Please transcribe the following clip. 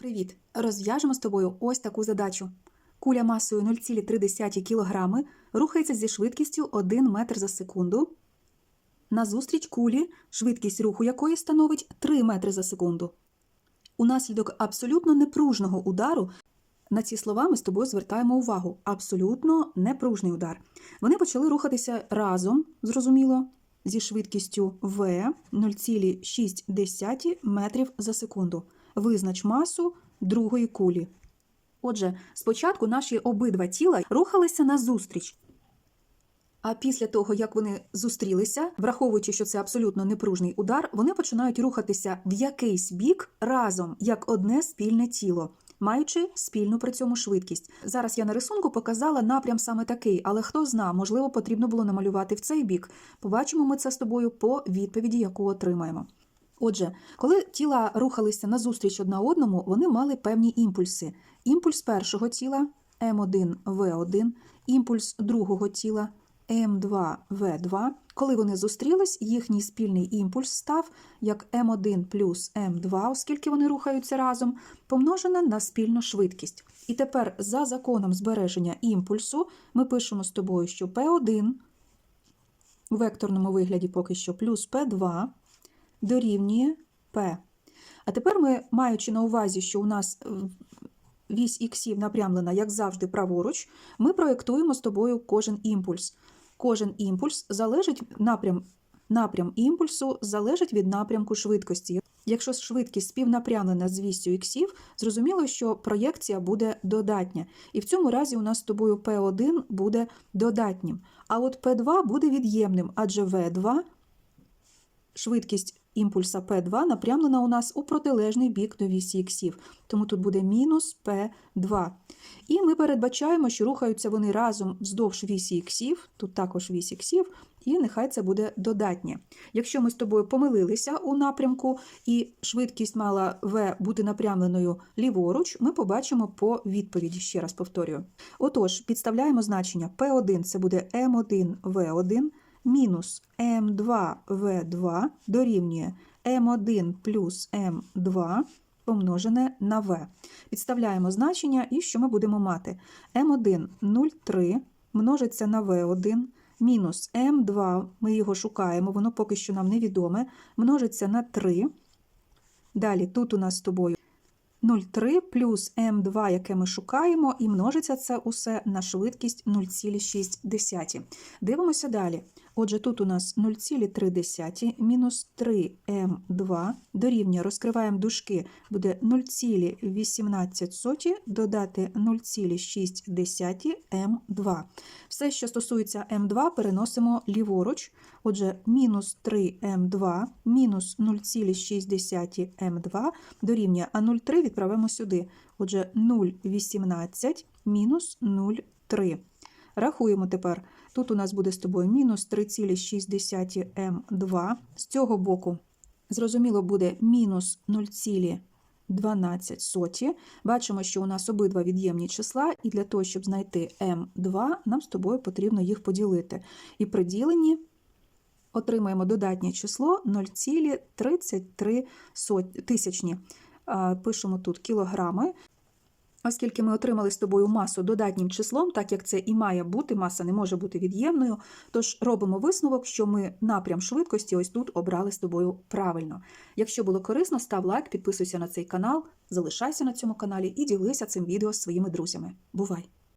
Привіт! Розв'яжемо з тобою ось таку задачу. Куля масою 0,3 кг рухається зі швидкістю 1 метр за секунду. Назустріч кулі, швидкість руху якої становить 3 метри за секунду. Унаслідок абсолютно непружного удару на ці слова ми з тобою звертаємо увагу. Абсолютно непружний удар. Вони почали рухатися разом, зрозуміло, зі швидкістю v 0,6 метрів за секунду. Визнач масу другої кулі. Отже, спочатку наші обидва тіла рухалися назустріч. А після того, як вони зустрілися, враховуючи, що це абсолютно непружний удар, вони починають рухатися в якийсь бік разом, як одне спільне тіло, маючи спільну при цьому швидкість. Зараз я на рисунку показала напрям саме такий, але хто зна, можливо, потрібно було намалювати в цей бік. Побачимо ми це з тобою по відповіді, яку отримаємо. Отже, коли тіла рухалися назустріч одна одному, вони мали певні імпульси. Імпульс першого тіла М1В1, імпульс другого тіла М2В2. Коли вони зустрілись, їхній спільний імпульс став як М1 плюс М2, оскільки вони рухаються разом, помножене на спільну швидкість. І тепер за законом збереження імпульсу ми пишемо з тобою, що P1 у векторному вигляді поки що плюс P2 дорівнює P. А тепер ми, маючи на увазі, що у нас е, вісь іксів напрямлена, як завжди, праворуч, ми проєктуємо з тобою кожен імпульс. Кожен імпульс залежить напрям, напрям імпульсу залежить від напрямку швидкості. Якщо швидкість співнапрямлена з вістю іксів, зрозуміло, що проєкція буде додатня. І в цьому разі у нас з тобою P1 буде додатнім. А от P2 буде від'ємним, адже V2 швидкість імпульса P2 напрямлена у нас у протилежний бік до вісі іксів. Тому тут буде мінус P2. І ми передбачаємо, що рухаються вони разом вздовж вісі іксів, тут також вісь іксів, і нехай це буде додатнє. Якщо ми з тобою помилилися у напрямку, і швидкість мала V бути напрямленою ліворуч, ми побачимо по відповіді, ще раз повторюю. Отож, підставляємо значення P1 це буде M1V1 мінус М2В2 дорівнює М1 плюс М2 помножене на В. Підставляємо значення і що ми будемо мати? М1 0,3 множиться на В1 мінус М2, ми його шукаємо, воно поки що нам невідоме, множиться на 3. Далі тут у нас з тобою 0,3 плюс М2, яке ми шукаємо, і множиться це усе на швидкість 0,6. Дивимося далі. Отже, тут у нас 0,3 мінус 3М2 дорівнює, розкриваємо дужки, буде 0,18 додати 0,6 М2. Все, що стосується М2, переносимо ліворуч. Отже, мінус 3М2 мінус 0,6 М2 дорівнює, а 0,3 відправимо сюди. Отже, 0,18 мінус 0,3. Рахуємо тепер. Тут у нас буде з тобою мінус 3,6 М2. З цього боку, зрозуміло, буде мінус 0,12. Бачимо, що у нас обидва від'ємні числа, і для того, щоб знайти М2, нам з тобою потрібно їх поділити. І при діленні отримаємо додатнє число 0,33 тисячні. Пишемо тут кілограми. Оскільки ми отримали з тобою масу додатнім числом, так як це і має бути, маса не може бути від'ємною, тож робимо висновок, що ми напрям швидкості ось тут обрали з тобою правильно. Якщо було корисно, став лайк, підписуйся на цей канал, залишайся на цьому каналі і ділися цим відео з своїми друзями. Бувай!